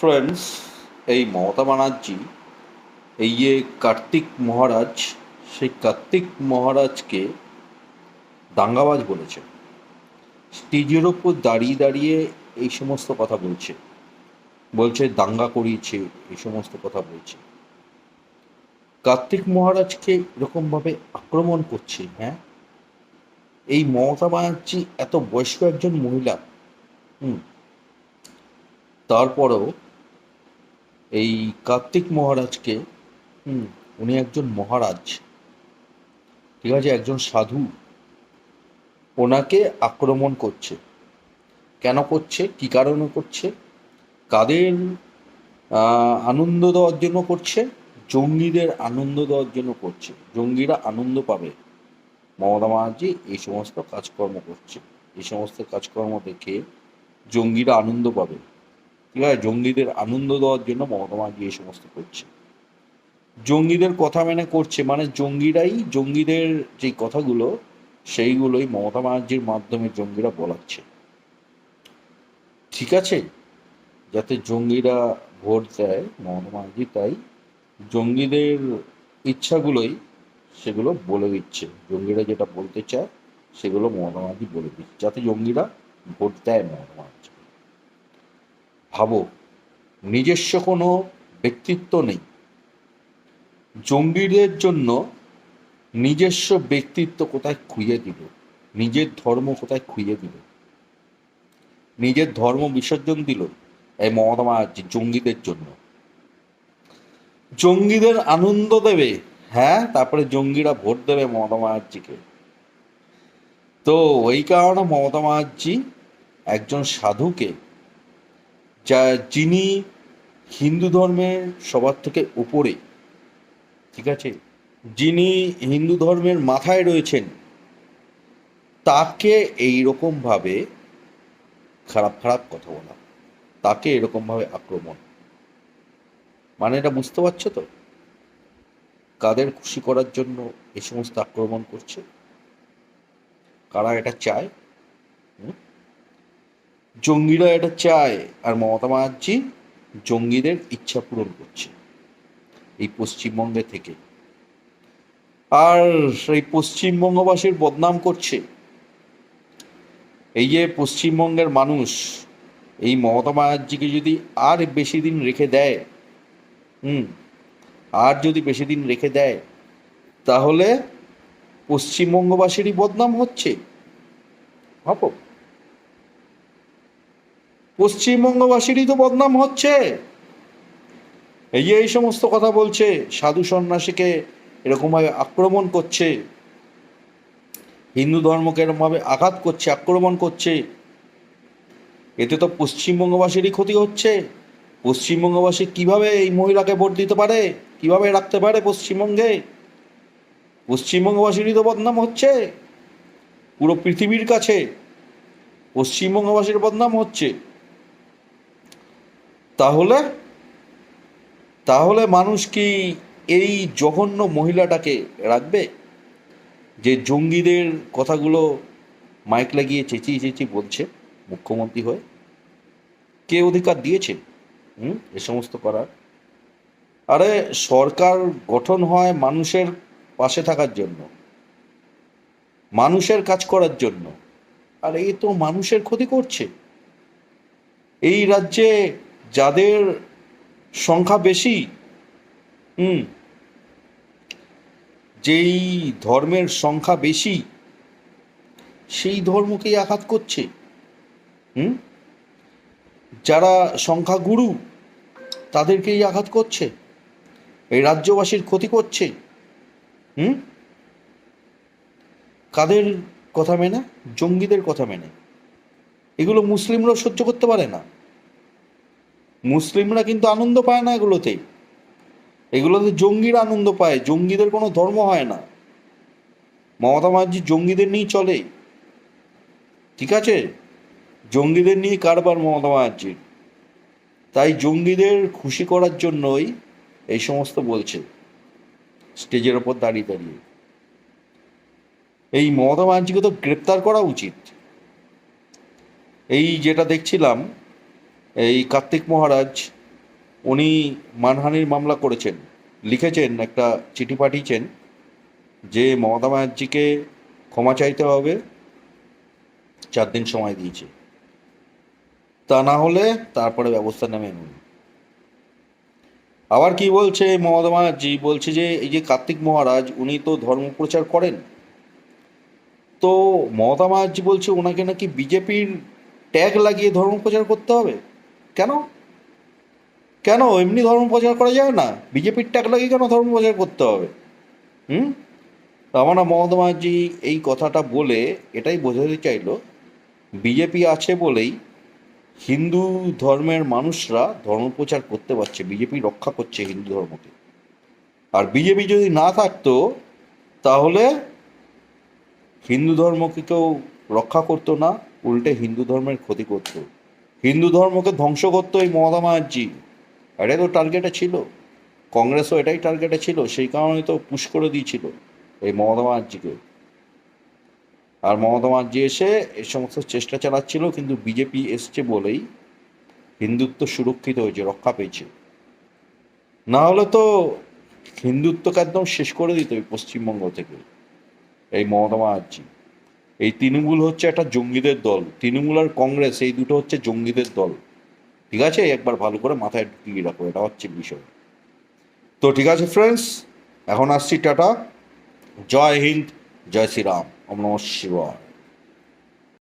Friends এই মমতা ব্যানার্জি, এই যে কার্তিক মহারাজ, সেই কার্তিক মহারাজকে দাঙ্গাবাজ বলেছে। স্টেজের ওপর দাঁড়িয়ে দাঁড়িয়ে এই সমস্ত কথা বলছে। বলছে, দাঙ্গা করিয়েছে, এই সমস্ত কথা বলছে। কার্তিক মহারাজকে এরকমভাবে আক্রমণ করছে হ্যাঁ? এই মমতা ব্যানার্জি এত বয়স্ক একজন মহিলা, হুম? তারপরেও এই কার্তিক মহারাজকে হুম। উনি একজন মহারাজ। ঠিক আছে একজন সাধু। ওনাকে আক্রমণ করছে। কেন করছে? কি কারণে করছে? কাদের আহ, আনন্দ দেওয়ার জন্য করছে? জঙ্গিদের আনন্দ দেওয়ার জন্য করছে। জঙ্গিরা আনন্দ পাবে। মমতা ব্যানার্জি এই সমস্ত কাজকর্ম করছে। এই সমস্ত কাজকর্ম দেখে জঙ্গিরা আনন্দ পাবে। জঙ্গিদের আনন্দ দেওয়ার জন্য মমতা ব্যানার্জি এই সমস্ত করছে। জঙ্গিদের কথা মেনে করছে মানে জঙ্গিরাই জঙ্গিদের যে কথাগুলো, সেইগুলোই মমতা ব্যানার্জির মাধ্যমে জঙ্গিরা বলাচ্ছে। ঠিক আছে? যাতে জঙ্গিরা ভোট দেয়, মমতা ব্যানার্জি তাই জঙ্গিদের ইচ্ছাগুলোই সেগুলো বলে দিচ্ছে। জঙ্গিরা যেটা বলতে চায়, সেগুলো মমতা ব্যানার্জি বলে দিচ্ছে। যাতে জঙ্গিরা ভোট দেয় মমতা ব্যানার্জি। ভাবো, নিজস্ব কোনো ব্যক্তিত্ব নেই। জঙ্গিদের জন্য নিজস্ব ব্যক্তিত্ব কোথায় খুঁজে দিল? নিজের ধর্ম কোথায় খুঁজে দিল? নিজের ধর্ম বিসর্জন দিল এই মমতা জঙ্গিদের জন্য। জঙ্গিদের আনন্দ দেবে হ্যাঁ তারপরে জঙ্গিরা ভোট দেবে মমতা ব্যানার্জিকে। তো ওই কারণে মমতা ব্যানার্জি একজন সাধুকে যা যিনি হিন্দু ধর্মের সবার থেকে উপরে, ঠিক আছে? যিনি হিন্দু ধর্মের মাথায় রয়েছেন, তাকে এই এইরকমভাবে খারাপ খারাপ কথা বলা, তাকে এরকমভাবে আক্রমণ। মানে এটা বুঝতে পারছ তো? কাদের খুশি করার জন্য এই সমস্ত আক্রমণ করছে? কারা এটা চায়? জঙ্গিরা এটা চায়, আর মমতা ব্যানার্জি জঙ্গিদের ইচ্ছা পূরণ করছে, এই পশ্চিমবঙ্গে থেকে। আর এই পশ্চিমবঙ্গবাসীর বদনাম করছে। এই যে পশ্চিমবঙ্গের মানুষ, এই মমতা ব্যানার্জিকে যদি আর বেশি দিন রেখে দেয়, হুম, আর যদি বেশি দিন রেখে দেয়, তাহলে পশ্চিমবঙ্গবাসীরই বদনাম হচ্ছে। ভাবো। পশ্চিমবঙ্গবাসীরই তো বদনাম হচ্ছে। এই এই সমস্ত কথা বলছে, সাধু সন্ন্যাসীকে এরকমভাবে আক্রমণ করছে, হিন্দু ধর্মকে এরকমভাবে আঘাত করছে, আক্রমণ করছে, এতে তো পশ্চিমবঙ্গবাসীরই ক্ষতি হচ্ছে। পশ্চিমবঙ্গবাসী কীভাবে এই মহিলাকে ভোট দিতে পারে? কীভাবে রাখতে পারে পশ্চিমবঙ্গে? পশ্চিমবঙ্গবাসীরই তো বদনাম হচ্ছে। পুরো পৃথিবীর কাছে পশ্চিমবঙ্গবাসীর বদনাম হচ্ছে। তাহলে? তাহলে মানুষ কি এই জঘন্য মহিলাটাকে রাখবে? যে জঙ্গিদের কথাগুলো মাইক লাগিয়ে চেঁচিয়ে চেঁচিয়ে বলছে মুখ্যমন্ত্রী হয়ে? কে অধিকার দিয়েছে হুম? এ সমস্ত করার। আরে সরকার গঠন হয় মানুষের পাশে থাকার জন্য। মানুষের কাজ করার জন্য। আর এই তো মানুষের ক্ষতি করছে। এই রাজ্যে যাদের সংখ্যা বেশি, হুম, যেই ধর্মের সংখ্যা বেশি, সেই ধর্মকেই আঘাত করছে, হুম, যারা সংখ্যাগুরু, তাদেরকেই আঘাত করছে, এই রাজ্যবাসীর ক্ষতি করছে, হুম, কাদের কথা মেনে? জঙ্গিদের কথা মেনে। এগুলো মুসলিমরাও সহ্য করতে পারে না। মুসলিমরা কিন্তু আনন্দ পায় না এগুলোতে এগুলোতে জঙ্গিরা আনন্দ পায়, জঙ্গিদের কোনো ধর্ম হয় না। মমতা ব্যানার্জি জঙ্গিদের নিয়েই চলে। ঠিক আছে? জঙ্গিদের নিয়ে কারবার মমতা ব্যানার্জির। তাই জঙ্গিদের খুশি করার জন্যই এই সমস্ত বলছে। স্টেজের ওপর দাঁড়িয়ে দাঁড়িয়ে। এই মমতা ব্যানার্জিকে তো গ্রেপ্তার করা উচিত। এই যেটা দেখছিলাম এই কার্তিক মহারাজ, উনি মানহানির মামলা করেছেন, লিখেছেন, একটা চিঠি পাঠিয়েছেন যে মমতা ব্যানার্জিকে ক্ষমা চাইতে হবে, চার দিন সময় দিয়েছে। তা না হলে তারপরে ব্যবস্থা নেবেন উনি। আবার কি বলছে মমতা ব্যানার্জি? বলছে যে, এই যে কার্তিক মহারাজ, উনি তো ধর্ম প্রচার করেন। তো মমতা ব্যানার্জি বলছে, ওনাকে নাকি বিজেপির ট্যাগ লাগিয়ে ধর্ম প্রচার করতে হবে? কেন? কেন এমনি ধর্ম প্রচার করা যায় না? বিজেপির ট্যাগ লাগিয়ে কেন ধর্ম প্রচার করতে হবে? হুম? মমতা ব্যানার্জি এই কথাটা বলে এটাই বোঝাতে চাইলো, বিজেপি আছে বলেই হিন্দু ধর্মের মানুষরা ধর্ম প্রচার করতে পারছে, বিজেপি রক্ষা করছে হিন্দু ধর্মকে। আর বিজেপি যদি না থাকতো, তাহলে হিন্দু ধর্মকে কেউ রক্ষা করতো না, উল্টে হিন্দু ধর্মের ক্ষতি করতো। হিন্দু ধর্মকে ধ্বংস করতো এই মমতা ব্যানার্জি। এটাই তো টার্গেটে ছিল। কংগ্রেসও এটাই টার্গেটে ছিল, সেই কারণে তো পুশ করে দিয়েছিল এই মমতা ব্যানার্জিকে। আর মমতা ব্যানার্জি এসে এ সমস্ত চেষ্টা চালাচ্ছিল, কিন্তু বিজেপি এসছে বলেই হিন্দুত্ব সুরক্ষিত হয়েছে, রক্ষা পেয়েছে। না হলে তো হিন্দুত্বকে একদম শেষ করে দিত এই পশ্চিমবঙ্গ থেকে এই মমতা ব্যানার্জি। এই তৃণমূল হচ্ছে একটা জঙ্গিদের দল, তৃণমূল আর কংগ্রেস, এই দুটো হচ্ছে জঙ্গিদের দল। ঠিক আছে? একবার ভালো করে মাথায় ঢুকিয়ে রাখো, এটা হচ্ছে বিষয়। তো ঠিক আছে ফ্রেন্ডস এখন আসছি টাটা। জয় হিন্দ, জয় শ্রীরাম। অম নম